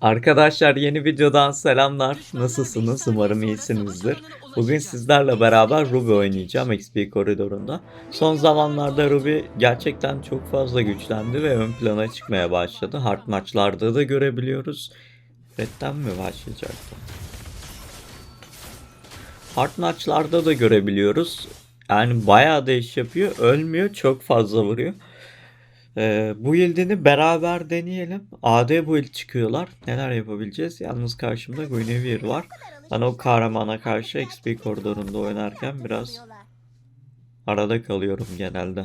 Arkadaşlar yeni videodan selamlar. Nasılsınız? Umarım iyisinizdir. Bugün sizlerle beraber Ruby oynayacağım XP koridorunda. Son zamanlarda Ruby gerçekten çok fazla güçlendi ve ön plana çıkmaya başladı. Hard maçlarda da görebiliyoruz. Red'den mi başlayacaktı? Hard maçlarda da görebiliyoruz. Yani bayağı da iş yapıyor. Ölmüyor. Çok fazla vuruyor. Ee, bu yıldını beraber deneyelim. AD build çıkıyorlar. Neler yapabileceğiz? Yalnız karşımda Guinevere var. Ben o kahramana karşı XP koridorunda oynarken biraz arada kalıyorum genelde.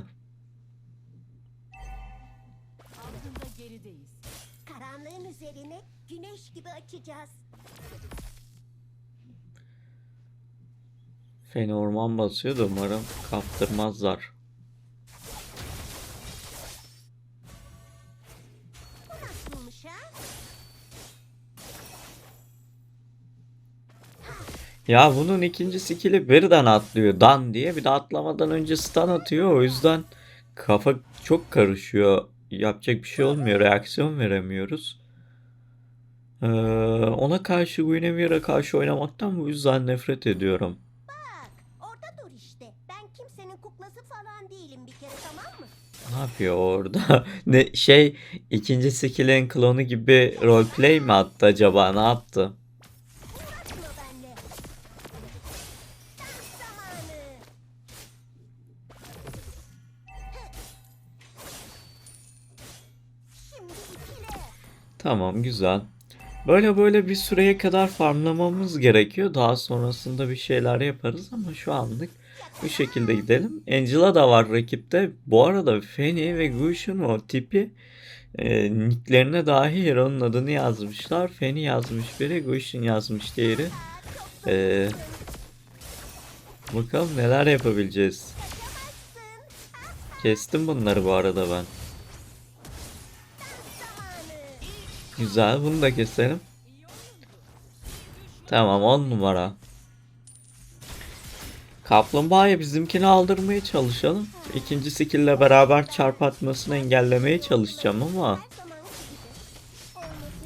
Altında gerideyiz. Karanlığın üzerine güneş gibi açacağız. Feni orman basıyor da umarım kaptırmazlar. Ya bunun ikinci skill'i birden atlıyor dan diye. Bir de atlamadan önce stun atıyor. O yüzden kafa çok karışıyor. Yapacak bir şey olmuyor. Reaksiyon veremiyoruz. Ee, ona karşı Guinevere'a karşı oynamaktan bu yüzden nefret ediyorum. Bak orada dur işte. Ben kimsenin kuklası falan değilim bir kere tamam mı? Ne yapıyor orada? ne şey ikinci skill'in klonu gibi roleplay mi attı acaba? Ne yaptı? Tamam güzel. Böyle böyle bir süreye kadar farmlamamız gerekiyor. Daha sonrasında bir şeyler yaparız ama şu anlık bu şekilde gidelim. Angela da var rakipte. Bu arada Fanny ve Gush'un o tipi e, nicklerine dahi Hero'nun adını yazmışlar. Fanny yazmış biri, Gush'un yazmış diğeri. E, bakalım neler yapabileceğiz. Kestim bunları bu arada ben. Güzel bunu da keselim. Tamam 10 numara. Kaplumbağaya bizimkini aldırmaya çalışalım. İkinci skill'le beraber çarp atmasını engellemeye çalışacağım ama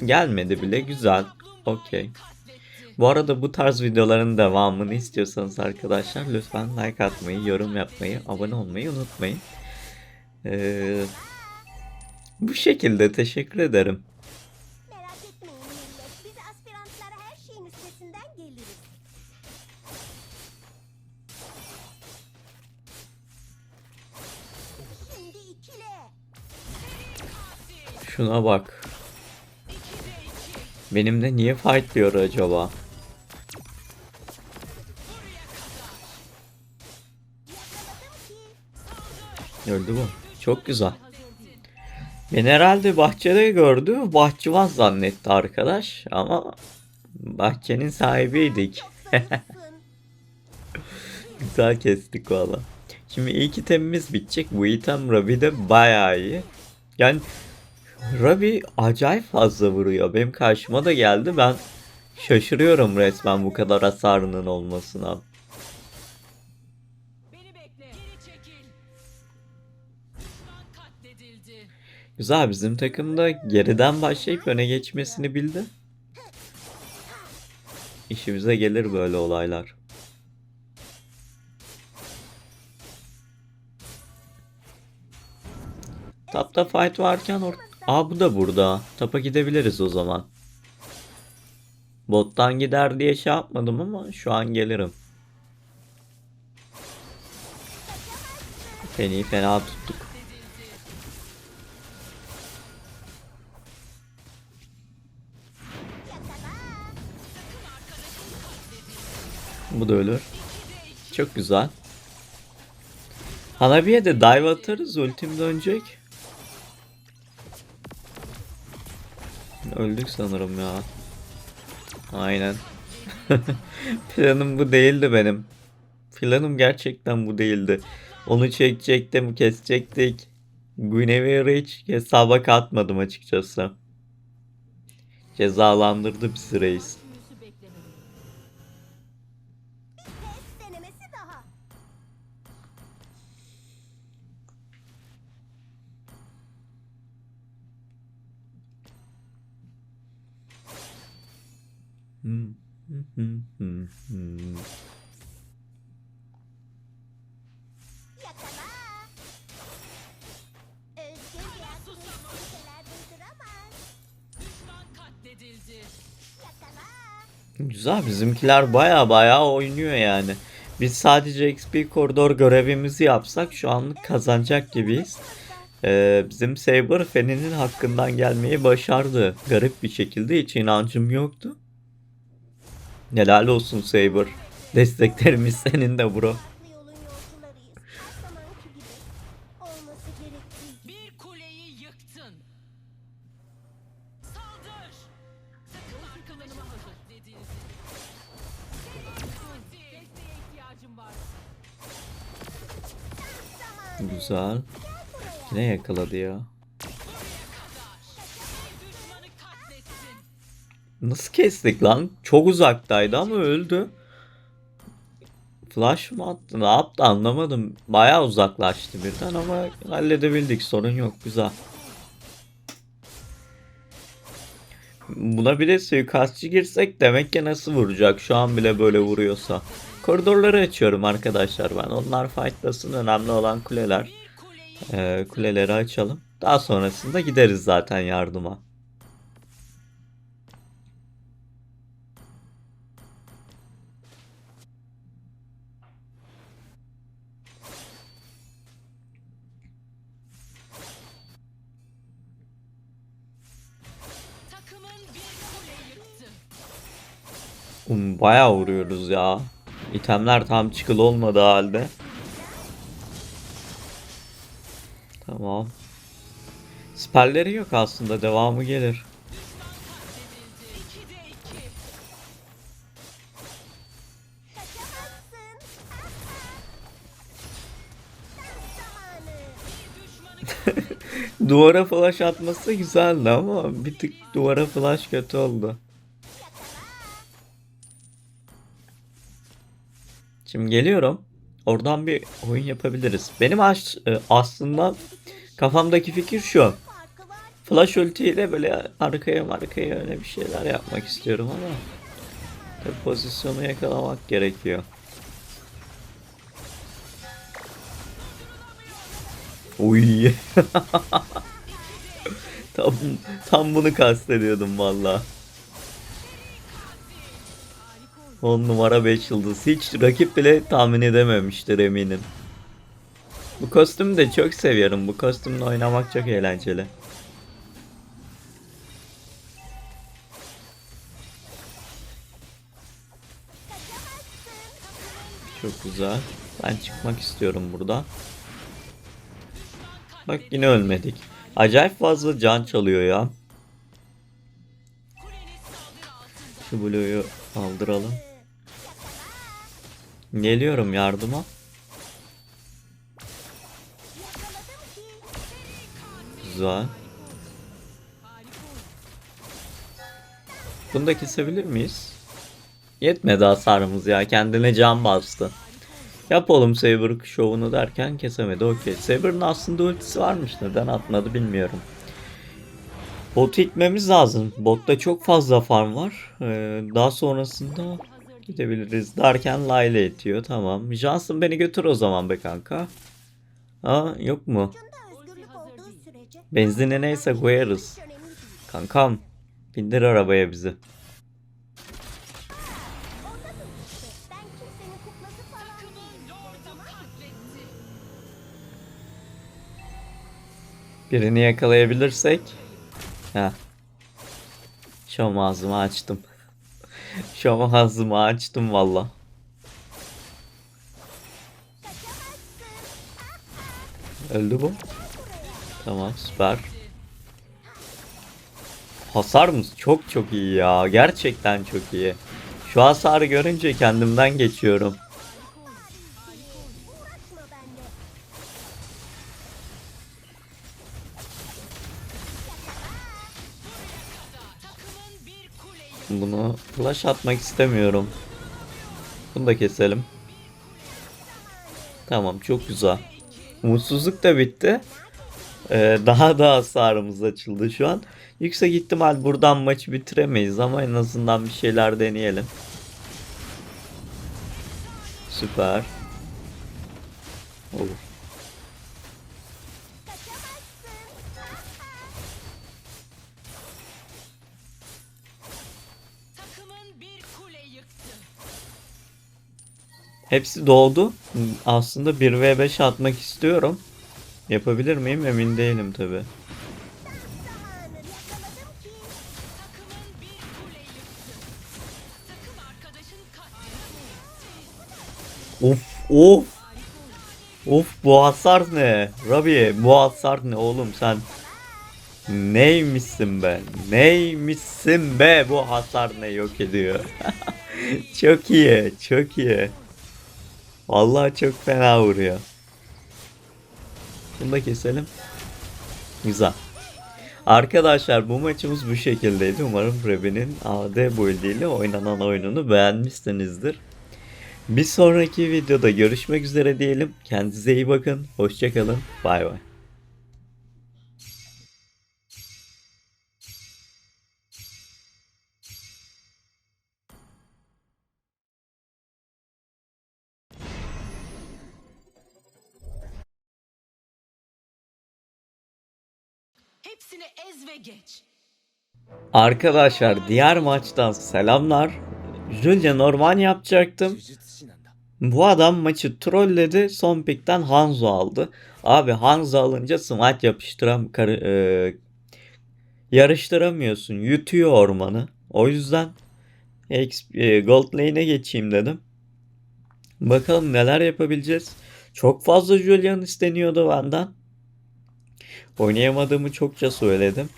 gelmedi bile güzel. Okey. Bu arada bu tarz videoların devamını istiyorsanız arkadaşlar lütfen like atmayı, yorum yapmayı, abone olmayı unutmayın. Ee, bu şekilde teşekkür ederim. Şuna bak. Benimle niye fightlıyor acaba? Yakaladım ki. Öldü bu. Çok güzel. Beni herhalde bahçede gördü. Bahçıvan zannetti arkadaş. Ama bahçenin sahibiydik. Güzel kestik valla. Şimdi ilk itemimiz bitecek. Bu item Rabi'de bayağı iyi. Yani Rabi acayip fazla vuruyor. Benim karşıma da geldi. Ben şaşırıyorum resmen bu kadar hasarının olmasına. Güzel bizim takımda geriden başlayıp öne geçmesini bildi. İşimize gelir böyle olaylar. Tapta fight varken or Aa bu da burada. Tapa gidebiliriz o zaman. Bottan gider diye şey yapmadım ama şu an gelirim. Feni fena tuttuk. Bu da ölür. Çok güzel. Hanabi'ye de dive atarız. Ultim dönecek. Öldük sanırım ya. Aynen. Planım bu değildi benim. Planım gerçekten bu değildi. Onu çekecektim, kesecektik. Guinevere'ı hiç hesaba katmadım açıkçası. Cezalandırdı bizi reis. Yakala. Özgür bir aklın kimseler durduramaz. Düşman katledildi. Yakala. Güzel bizimkiler baya baya oynuyor yani. Biz sadece XP koridor görevimizi yapsak şu anlık kazanacak gibiyiz. Ee, bizim Saber Fen'inin hakkından gelmeyi başardı. Garip bir şekilde hiç inancım yoktu. Helal olsun Saber. Desteklerimiz senin de bro. Bir kuleyi yıktın. Saldır. Desteğe ihtiyacım var. Güzel. Yine yakaladı ya. Nasıl kestik lan? Çok uzaktaydı ama öldü. Flash mı attı? Ne yaptı anlamadım. Bayağı uzaklaştı birden ama halledebildik. Sorun yok. Güzel. Buna bile suikastçı girsek demek ki nasıl vuracak? Şu an bile böyle vuruyorsa. Koridorları açıyorum arkadaşlar ben. Onlar fightlasın. Önemli olan kuleler. Bir Ee, kuleleri açalım. Daha sonrasında gideriz zaten yardıma. Um, bayağı vuruyoruz ya. İtemler tam çıkılı olmadığı halde. Tamam. Siperleri yok aslında. Devamı gelir. Duvara flash atması güzeldi ama bir tık duvara flash kötü oldu. Şimdi geliyorum. Oradan bir oyun yapabiliriz. Benim as- e, aslında kafamdaki fikir şu. Flash ultiyle böyle arkaya arkaya öyle bir şeyler yapmak istiyorum ama tabi pozisyonu yakalamak gerekiyor. Uy. tam tam bunu kastediyordum valla. 10 numara 5 yıldız. Hiç rakip bile tahmin edememiştir eminim. Bu kostümü de çok seviyorum. Bu kostümle oynamak çok eğlenceli. Çok güzel. Ben çıkmak istiyorum burada. Bak yine ölmedik. Acayip fazla can çalıyor ya. Şu Blue'yu aldıralım. Geliyorum yardıma. Güzel. Bunu da kesebilir miyiz? Yetmedi hasarımız ya. Kendine can bastı. Yap oğlum Saber şovunu derken kesemedi. Okey. Saber'ın aslında ultisi varmış. Neden atmadı bilmiyorum. Botu itmemiz lazım. Botta çok fazla farm var. Ee, daha sonrasında gidebiliriz derken Layla itiyor. Tamam. Johnson beni götür o zaman be kanka. Aa yok mu? Benzini neyse koyarız. Kankam bindir arabaya bizi. Birini yakalayabilirsek. Ha. Şom ağzımı açtım. Şom ağzımı açtım valla. Öldü bu. Tamam süper. Hasarımız çok çok iyi ya. Gerçekten çok iyi. Şu hasarı görünce kendimden geçiyorum. Flash atmak istemiyorum. Bunu da keselim. Tamam çok güzel. Umutsuzluk da bitti. Ee, daha da hasarımız açıldı şu an. Yüksek ihtimal buradan maçı bitiremeyiz ama en azından bir şeyler deneyelim. Süper. Olur. Hepsi doldu. Aslında 1v5 atmak istiyorum. Yapabilir miyim emin değilim tabi. Of of. Of bu hasar ne? Rabi bu hasar ne oğlum sen? Neymişsin be? Neymişsin be? Bu hasar ne yok ediyor. çok iyi, çok iyi. Vallahi çok fena vuruyor. Bunu da keselim. Güzel. Arkadaşlar bu maçımız bu şekildeydi. Umarım Rabi'nin AD build ile oynanan oyununu beğenmişsinizdir. Bir sonraki videoda görüşmek üzere diyelim. Kendinize iyi bakın. Hoşçakalın. Bay bay. Hepsini ez ve geç. Arkadaşlar diğer maçtan selamlar. Julia normal yapacaktım. Bu adam maçı trolledi. Son pikten Hanzo aldı. Abi Hanzo alınca smite yapıştıram karı, e, yarıştıramıyorsun. Yutuyor ormanı. O yüzden e, Gold Lane'e geçeyim dedim. Bakalım neler yapabileceğiz. Çok fazla Julian isteniyordu benden. Oynayamadığımı çokça söyledim.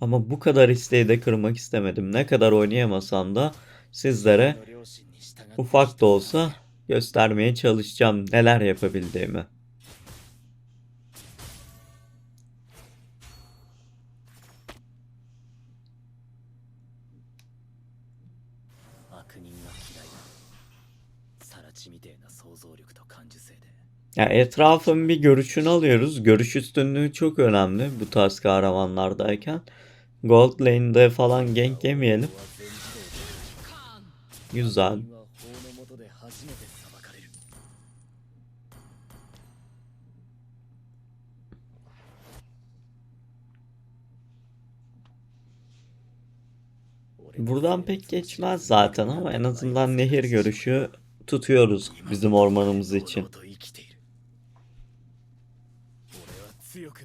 Ama bu kadar isteği de kırmak istemedim. Ne kadar oynayamasam da sizlere ufak da olsa göstermeye çalışacağım neler yapabildiğimi. Yani etrafın bir görüşünü alıyoruz. Görüş üstünlüğü çok önemli bu tarz kahramanlardayken. Gold lane'de falan gank yemeyelim. Güzel. Buradan pek geçmez zaten ama en azından nehir görüşü tutuyoruz bizim ormanımız için.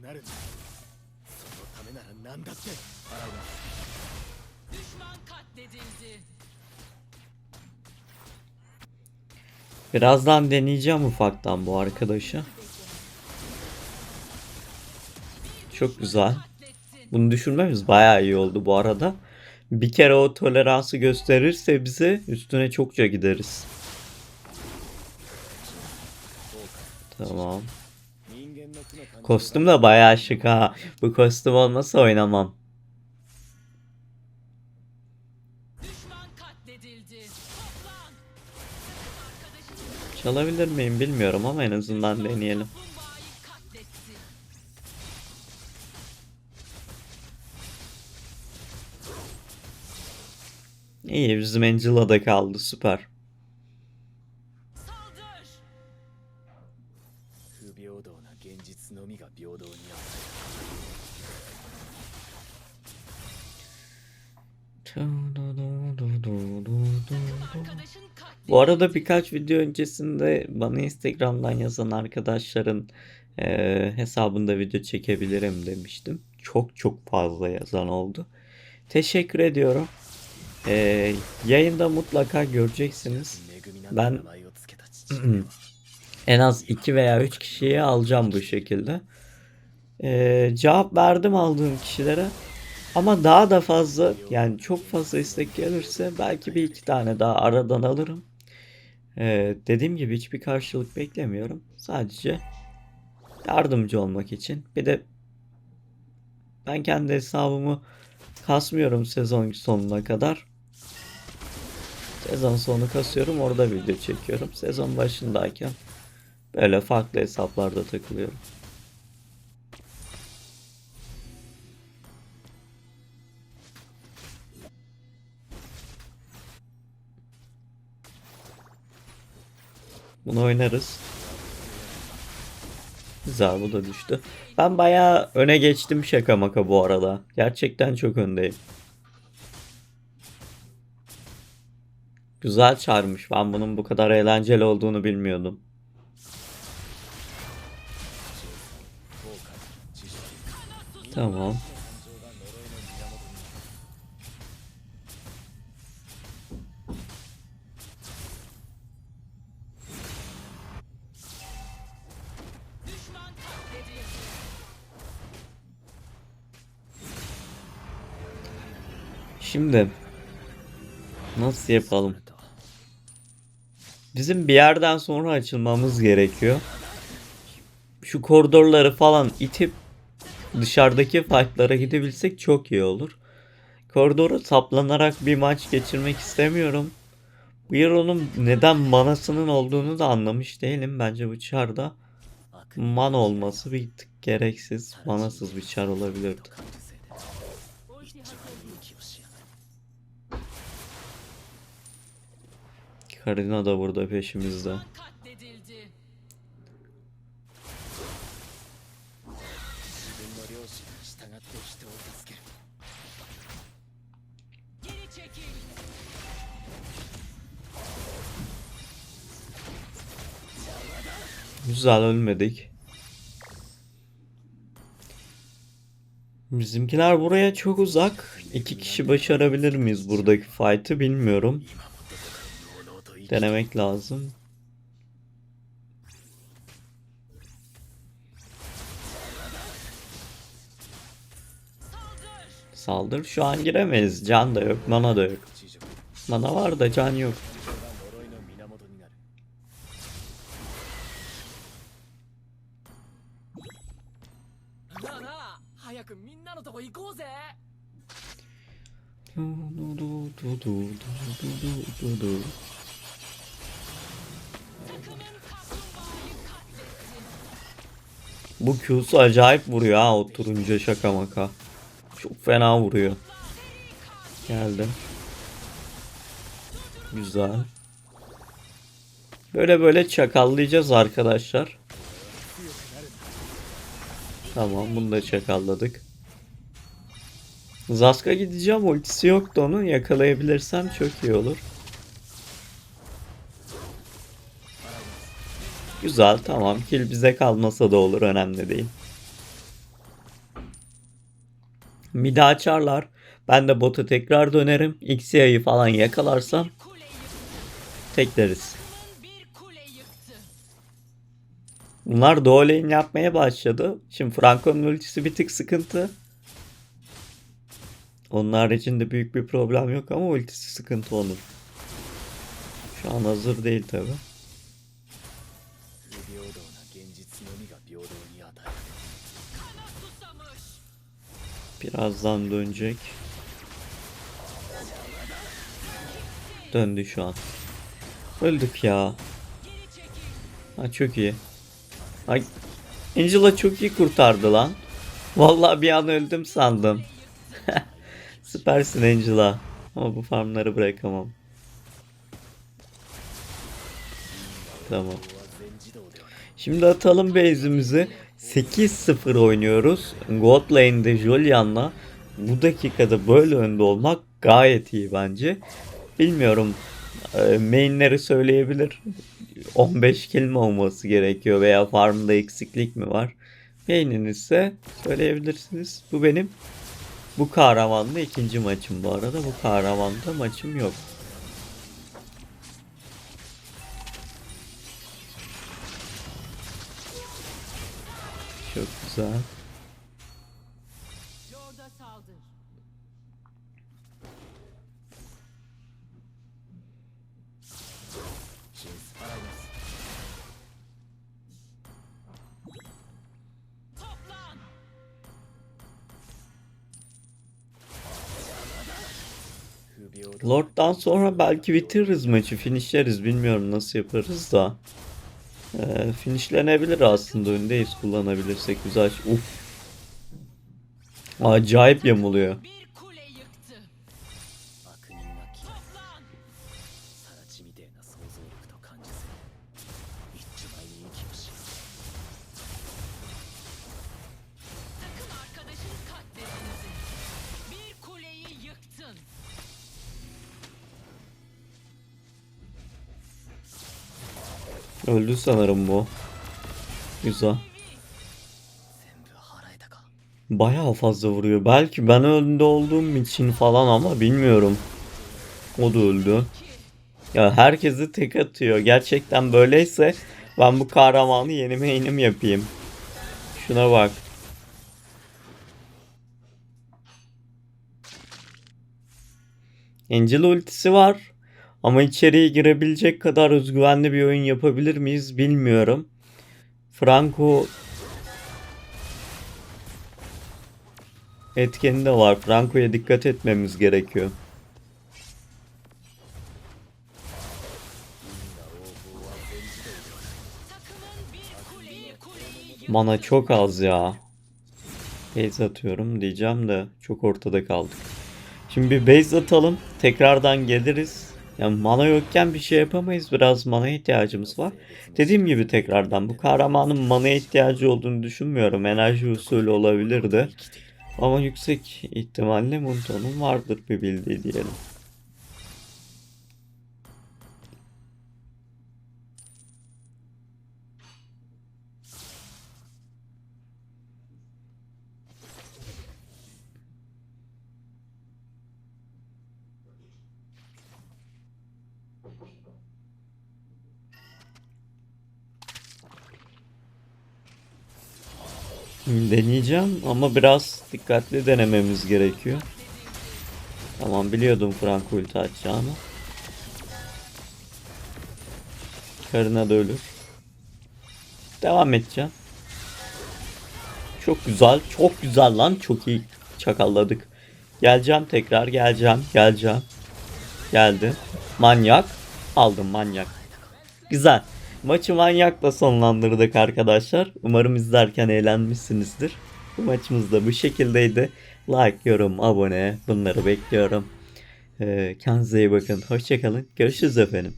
なるんだそのためなら何だって払うな Düşman katledildi. Birazdan deneyeceğim ufaktan bu arkadaşı. Çok güzel. Katlettin. Bunu düşürmemiz bayağı iyi oldu bu arada. Bir kere o toleransı gösterirse bize üstüne çokça gideriz. Tamam. Kostüm de bayağı şık ha. Bu kostüm olmasa oynamam. Çalabilir miyim bilmiyorum ama en azından deneyelim. İyi bizim Angela da kaldı süper. Bu arada birkaç video öncesinde bana Instagram'dan yazan arkadaşların e, hesabında video çekebilirim demiştim. Çok çok fazla yazan oldu. Teşekkür ediyorum. E, yayında mutlaka göreceksiniz. Ben en az 2 veya 3 kişiyi alacağım bu şekilde. E, cevap verdim aldığım kişilere. Ama daha da fazla yani çok fazla istek gelirse belki bir iki tane daha aradan alırım. Ee, dediğim gibi hiçbir karşılık beklemiyorum. Sadece yardımcı olmak için. Bir de ben kendi hesabımı kasmıyorum sezon sonuna kadar. Sezon sonu kasıyorum orada video çekiyorum. Sezon başındayken böyle farklı hesaplarda takılıyorum. Bunu oynarız. Güzel da düştü. Ben bayağı öne geçtim şaka maka bu arada. Gerçekten çok öndeyim. Güzel çağırmış. Ben bunun bu kadar eğlenceli olduğunu bilmiyordum. Tamam. Şimdi nasıl yapalım? Bizim bir yerden sonra açılmamız gerekiyor. Şu koridorları falan itip dışarıdaki fightlara gidebilsek çok iyi olur. Koridora saplanarak bir maç geçirmek istemiyorum. Bu Hero'nun neden manasının olduğunu da anlamış değilim. Bence bu çarda man olması bir tık gereksiz. Manasız bir çar olabilirdi. ける Geri çekil. Güzel ölmedik. Bizimkiler buraya çok uzak. İki kişi başarabilir miyiz buradaki fight'ı bilmiyorum denemek lazım. Saldır. Şu an giremeyiz. Can da yok, mana da yok. Mana var da can yok. Bu Q'su acayip vuruyor ha oturunca şaka maka. Çok fena vuruyor. Geldim. Güzel. Böyle böyle çakallayacağız arkadaşlar. Tamam bunu da çakalladık. Zaska gideceğim ultisi yoktu onun yakalayabilirsem çok iyi olur. Güzel tamam kill bize kalmasa da olur önemli değil. Midi açarlar. Ben de bota tekrar dönerim. Xia'yı falan yakalarsam tekleriz. Bunlar doğu lane yapmaya başladı. Şimdi Franco'nun ultisi bir tık sıkıntı. Onun haricinde büyük bir problem yok ama ultisi sıkıntı onun. Şu an hazır değil tabi. Birazdan dönecek. Döndü şu an. Öldük ya. Ha çok iyi. Ay Angela çok iyi kurtardı lan. Vallahi bir an öldüm sandım. Süpersin Angela. Ama bu farmları bırakamam. Tamam. Şimdi atalım base'imizi. 8-0 oynuyoruz. God lane'de Julian'la bu dakikada böyle önde olmak gayet iyi bence. Bilmiyorum e, mainleri söyleyebilir. 15 kill mi olması gerekiyor veya farmda eksiklik mi var? Main'in ise söyleyebilirsiniz. Bu benim bu kahramanla ikinci maçım bu arada. Bu kahramanda maçım yok. Güzel. Lord'dan sonra belki bitiririz maçı, finishleriz. Bilmiyorum nasıl yaparız da. Ee, finishlenebilir aslında. Öndeyiz kullanabilirsek güzel. Uf. Acayip yamuluyor. Öldü sanırım bu. Güzel. Bayağı fazla vuruyor. Belki ben önde olduğum için falan ama bilmiyorum. O da öldü. Ya herkesi tek atıyor. Gerçekten böyleyse ben bu kahramanı yenime inim yapayım. Şuna bak. Angel ultisi var. Ama içeriye girebilecek kadar özgüvenli bir oyun yapabilir miyiz bilmiyorum. Franco etkeni de var. Franco'ya dikkat etmemiz gerekiyor. Mana çok az ya. Base atıyorum diyeceğim de çok ortada kaldık. Şimdi bir base atalım. Tekrardan geliriz. Yani mana yokken bir şey yapamayız. Biraz mana ihtiyacımız var. Dediğim gibi tekrardan bu kahramanın mana ihtiyacı olduğunu düşünmüyorum. Enerji usulü olabilirdi. Ama yüksek ihtimalle Munto'nun vardır bir bildiği diyelim. Deneyeceğim ama biraz dikkatli denememiz gerekiyor. Tamam biliyordum Frank ulti atacağını. Karına da ölür. Devam edeceğim. Çok güzel, çok güzel lan. Çok iyi çakalladık. Geleceğim tekrar, geleceğim, geleceğim. Geldi. Manyak. Aldım manyak. Güzel. Maçı manyakla sonlandırdık arkadaşlar. Umarım izlerken eğlenmişsinizdir. Bu maçımız da bu şekildeydi. Like, yorum, abone bunları bekliyorum. Ee, kendinize iyi bakın. Hoşçakalın. Görüşürüz efendim.